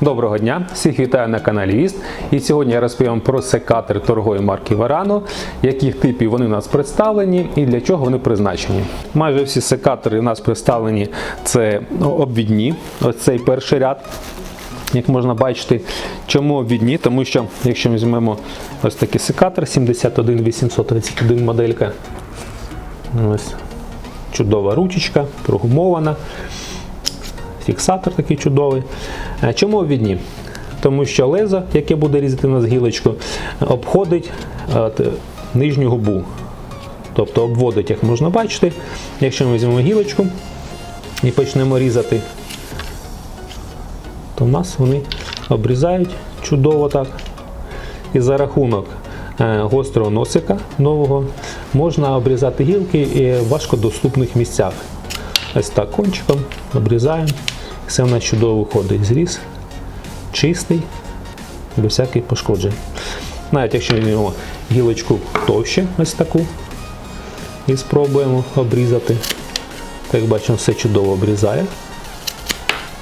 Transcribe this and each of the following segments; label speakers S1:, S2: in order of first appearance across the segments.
S1: Доброго дня! Всіх вітаю на каналі Віст. І сьогодні я розповім про секатори торгової марки Varano, яких типів вони у нас представлені і для чого вони призначені. Майже всі секатори у нас представлені це обвідні, ось цей перший ряд. Як можна бачити, чому обвідні? Тому що, якщо ми візьмемо ось такий секатор 71831 моделька, ось чудова ручечка, прогумована фіксатор такий чудовий. Е, Чому обвідні? Тому що лезо, яке буде різати на гілочку, обходить е, т- нижню губу. Тобто обводить, як можна бачити. Якщо ми візьмемо гілочку і почнемо різати, то в нас вони обрізають чудово так. І за рахунок е, гострого носика нового можна обрізати гілки в важкодоступних місцях. Ось так кончиком обрізаємо. Все в нас чудово виходить. Зріз чистий, без всяких пошкоджень. Навіть якщо візьмемо гілочку товще, ось таку, і спробуємо обрізати. Як бачимо, все чудово обрізає.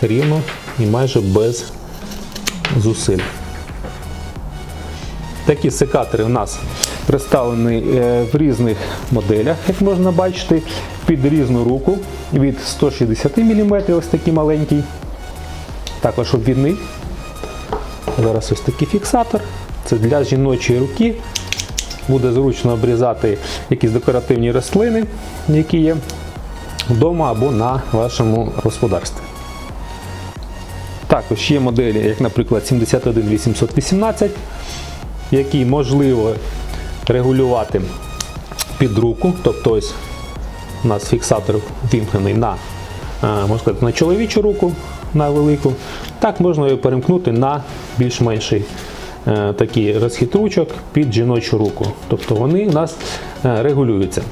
S1: Рівно і майже без зусиль. Такі секатори у нас представлені е, в різних моделях, як можна бачити, під різну руку від 160 мм, ось такий маленький. Також обвідний. Зараз ось такий фіксатор. Це для жіночої руки. Буде зручно обрізати якісь декоративні рослини, які є вдома або на вашому господарстві. Також є моделі, як, наприклад, 71818, які можливо регулювати під руку. Тобто ось у нас фіксатор вімкнений на, е, можна сказати, на чоловічу руку, на велику. Так можна його перемкнути на більш-менший е, такий розхід ручок під жіночу руку. Тобто вони у нас е, регулюються.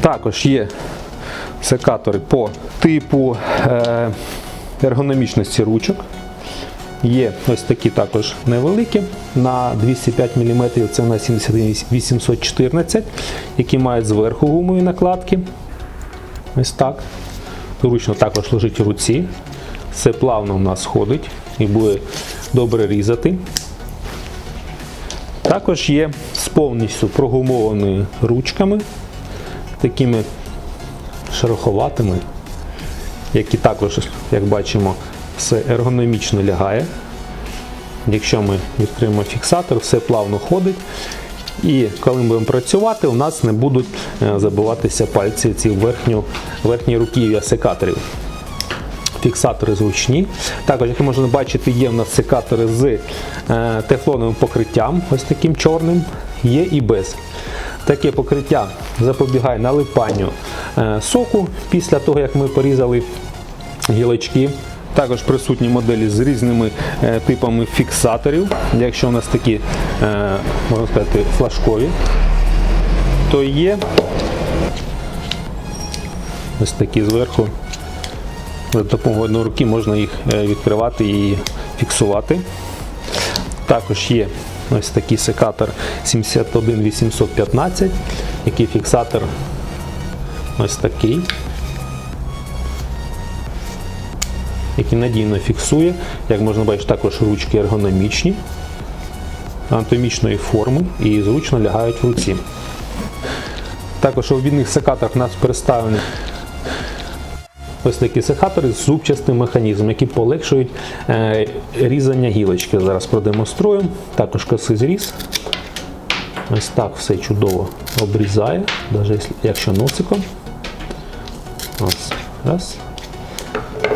S1: Також є секатори по типу ергономічності ручок. Є ось такі також невеликі на 205 мм, це на 70814, які мають зверху гумові накладки. Ось так. Зручно також лежить у руці. Все плавно в нас ходить і буде добре різати. Також є з повністю прогумованими ручками, такими шероховатими, які також, як бачимо, все ергономічно лягає. Якщо ми відкриємо фіксатор, все плавно ходить. І коли ми будемо працювати, у нас не будуть е, забиватися пальці ці верхню, верхні руків'я секаторів. Фіксатори зручні. Також, як можна бачити, є в нас секатори з е, тефлоновим покриттям, ось таким чорним, є і без. Таке покриття запобігає налипанню е, соку після того, як ми порізали гілочки. Також присутні моделі з різними е, типами фіксаторів. Якщо у нас такі, е, можна сказати, флажкові, то є ось такі зверху. За допомогою одної руки можна їх е, відкривати і фіксувати. Також є ось такий секатор 71815, який фіксатор ось такий. Який надійно фіксує. Як можна бачити, також ручки ергономічні, анатомічної форми і зручно лягають в руці. Також у обідних секаторах у нас представлені ось такі секатори з зубчастим механізмом, які полегшують е, різання гілочки. Зараз продемонструю. Також косий зріз. Ось так все чудово обрізає, навіть якщо носиком. Ось, раз.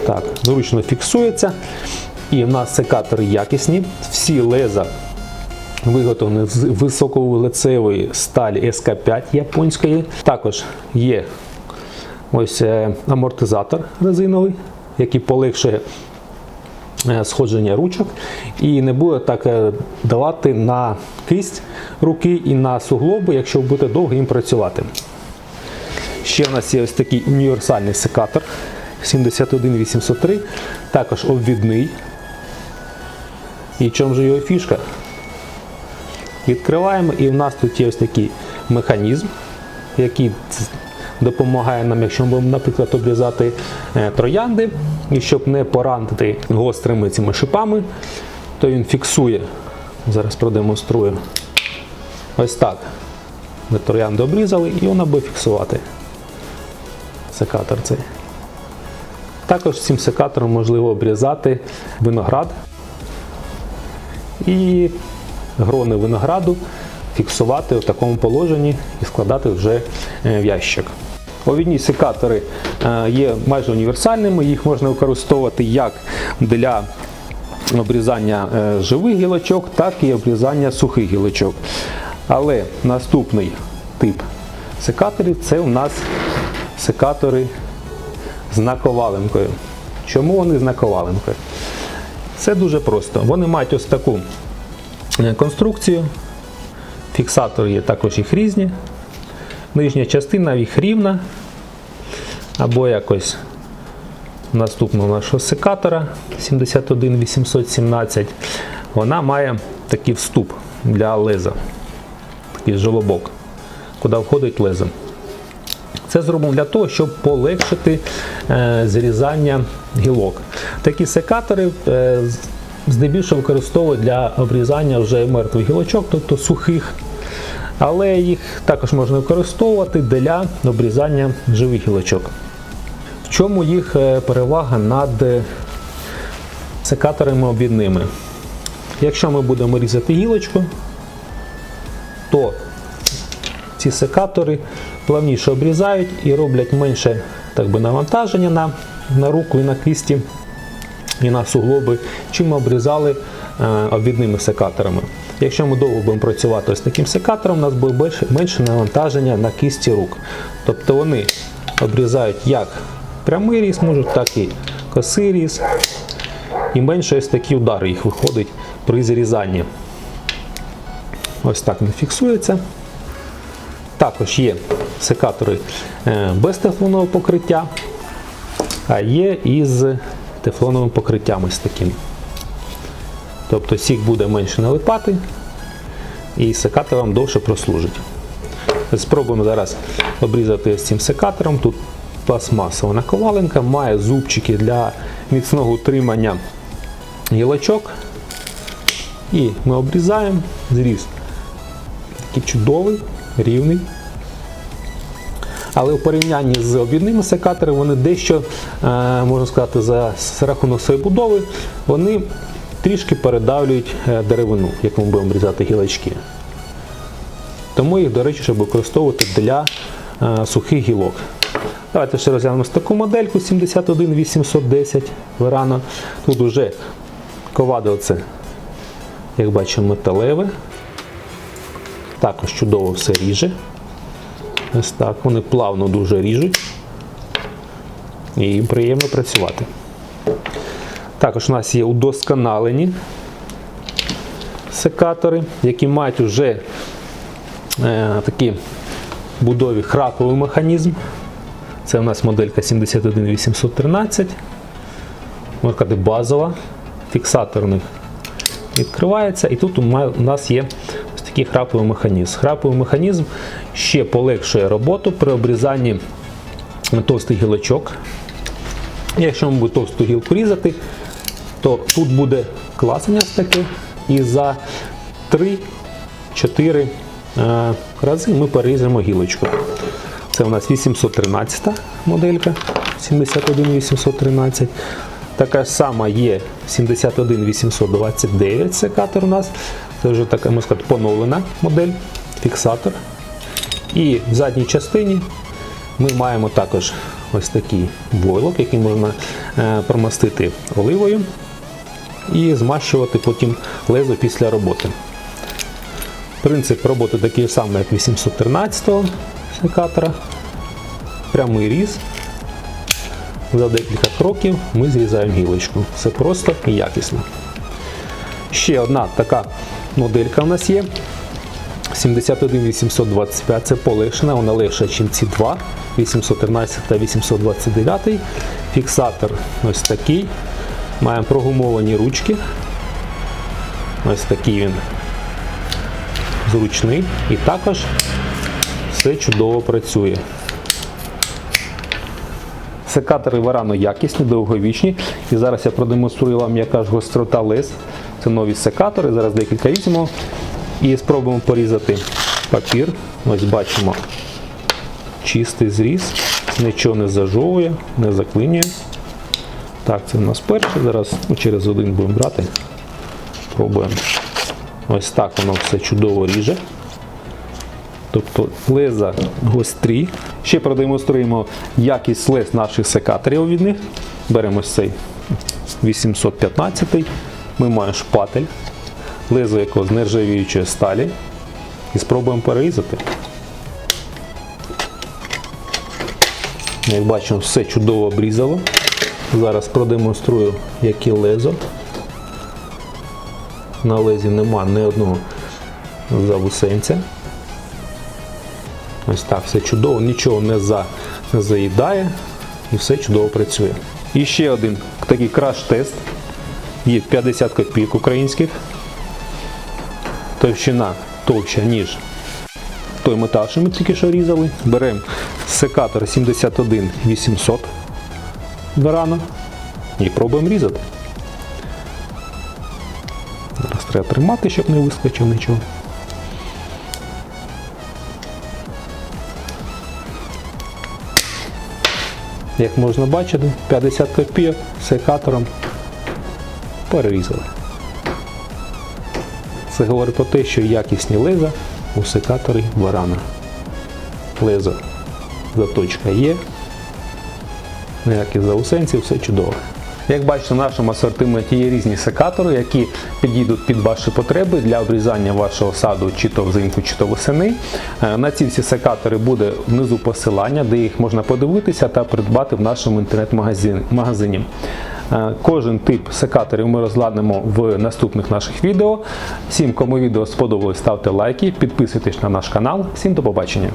S1: Так, зручно фіксується. І в нас секатори якісні. Всі леза виготовлені з високовуглецевої сталі СК5 японської. Також є ось е, амортизатор резиновий, який полегшує е, сходження ручок і не буде так е, давати на кисть руки і на суглоби, якщо ви будете довго їм працювати. Ще в нас є ось такий універсальний секатор 71803, також обвідний. І в чому же його фішка? Відкриваємо і в нас тут є ось такий механізм, який допомагає нам, якщо ми будемо, наприклад, обрізати е, троянди, І щоб не поранити гострими цими шипами, то він фіксує. Зараз продемонструю. Ось так. Ми троянди обрізали і вона буде фіксувати. Секатор цей. Також цим секатором можливо обрізати виноград і грони винограду фіксувати в такому положенні і складати вже е, в ящик. Овідні секатори е, є майже універсальними, їх можна використовувати як для обрізання е, живих гілочок, так і обрізання сухих гілочок. Але наступний тип секаторів це у нас секатори з наковаленкою. Чому вони з наковаленкою? Це дуже просто. Вони мають ось таку е, конструкцію. Фіксатори є також їх різні. Нижня частина їх рівна. Або якось наступного нашого секатора 71817. Вона має такий вступ для леза, такий жолобок, куди входить лезо. Це зроблено для того, щоб полегшити е, зрізання гілок. Такі секатори е, здебільшого використовують для обрізання вже мертвих гілочок, тобто сухих. Але їх також можна використовувати для обрізання живих гілочок. В чому їх е, перевага над секаторами обвідними? Якщо ми будемо різати гілочку, то ці секатори плавніше обрізають і роблять менше так би, навантаження на, на руку і на кисті і на суглоби, чим ми обрізали е, обвідними секаторами. Якщо ми довго будемо працювати з таким секатором, у нас буде менше навантаження на кисті рук. Тобто вони обрізають як прямий різ, можуть, так і косий різ. І менше ось такі удари їх виходить при зрізанні. Ось так він фіксується. Також є секатори е, без тефлонового покриття, а є із тефлоновим покриттям ось таким. Тобто сік буде менше налипати і секатор вам довше прослужить. Спробуємо зараз обрізати з цим секатором. Тут пластмасова наковаленка, має зубчики для міцного утримання гілочок. І ми обрізаємо зріз. Такий чудовий, рівний. Але в порівнянні з обідними секаторами вони дещо, е, можна сказати, за рахунок своєї будови, вони трішки передавлюють е, деревину, яку ми будемо різати гілочки. Тому їх, до речі, щоб використовувати для е, сухих гілок. Давайте ще розглянемо таку модельку 71810 Verano. Тут вже ковадо це, як бачимо, металеве. Також чудово все ріже. Ось так. Вони плавно дуже ріжуть. І приємно працювати. Також у нас є удосконалені секатори, які мають вже е, такі будові храповий механізм. Це у нас моделька 71813. Можна сказати, базова. Фіксатор у них відкривається. І тут у нас є такий храповий механізм. Храповий механізм ще полегшує роботу при обрізанні товстих гілочок. Якщо ми будемо товсту гілку різати, то тут буде класення таке, і за 3-4 е, рази ми перерізаємо гілочку. Це у нас 813 моделька 71813. Така ж сама є 71829 секатор у нас. Це вже така, можна сказати, поновлена модель, фіксатор. І в задній частині ми маємо також ось такий войлок, який можна е, промастити оливою і змащувати потім лезо після роботи. Принцип роботи такий самий, як 813-го секатора. Прямий різ. За декілька кроків ми зрізаємо гілочку. Все просто і якісно. Ще одна така моделька у нас є. 71825 це полегшена, вона легша, ніж ці два. 813 та 829. Фіксатор ось такий. Маємо прогумовані ручки. Ось такий він зручний. І також все чудово працює. Секатори варано якісні, довговічні. І зараз я продемонструю вам, яка ж гострота лез. Це нові секатори. Зараз декілька візьмемо і спробуємо порізати папір. Ось бачимо чистий зріз, нічого не зажовує, не заклинює. Так, це в нас перший. Зараз ну, через один будемо брати. Пробуємо. Ось так воно все чудово ріже. Тобто леза гострі. Ще продемонструємо якість лез наших секаторів від них. Беремо цей 815. Ми маємо шпатель, лезо якого з нержавіючої сталі. І спробуємо перерізати. Як бачимо, все чудово обрізало. Зараз продемонструю, яке лезо. На лезі нема ні одного завусенця. Ось так все чудово, нічого не, за, не заїдає і все чудово працює. І ще один такий краш-тест. Є 50 копійок українських. Товщина товща, ніж той метал, що ми тільки що різали. Беремо секатор 71 800 Verano і пробуємо різати. Зараз треба тримати, щоб не вискочив нічого. Як можна бачити, 50 копійок секатором перерізали. Це говорить про те, що якісні леза у секаторі варана. Лезо заточка є, ніяких заусенців, все чудово. Як бачите, в нашому асортименті є різні секатори, які підійдуть під ваші потреби для обрізання вашого саду чи то взимку, чи то восени. Е, На ці всі секатори буде внизу посилання, де їх можна подивитися та придбати в нашому інтернет-магазині. Е, Кожен тип секаторів ми розглянемо в наступних наших відео. Всім, кому відео сподобалось, ставте лайки, підписуйтесь на наш канал. Всім до побачення!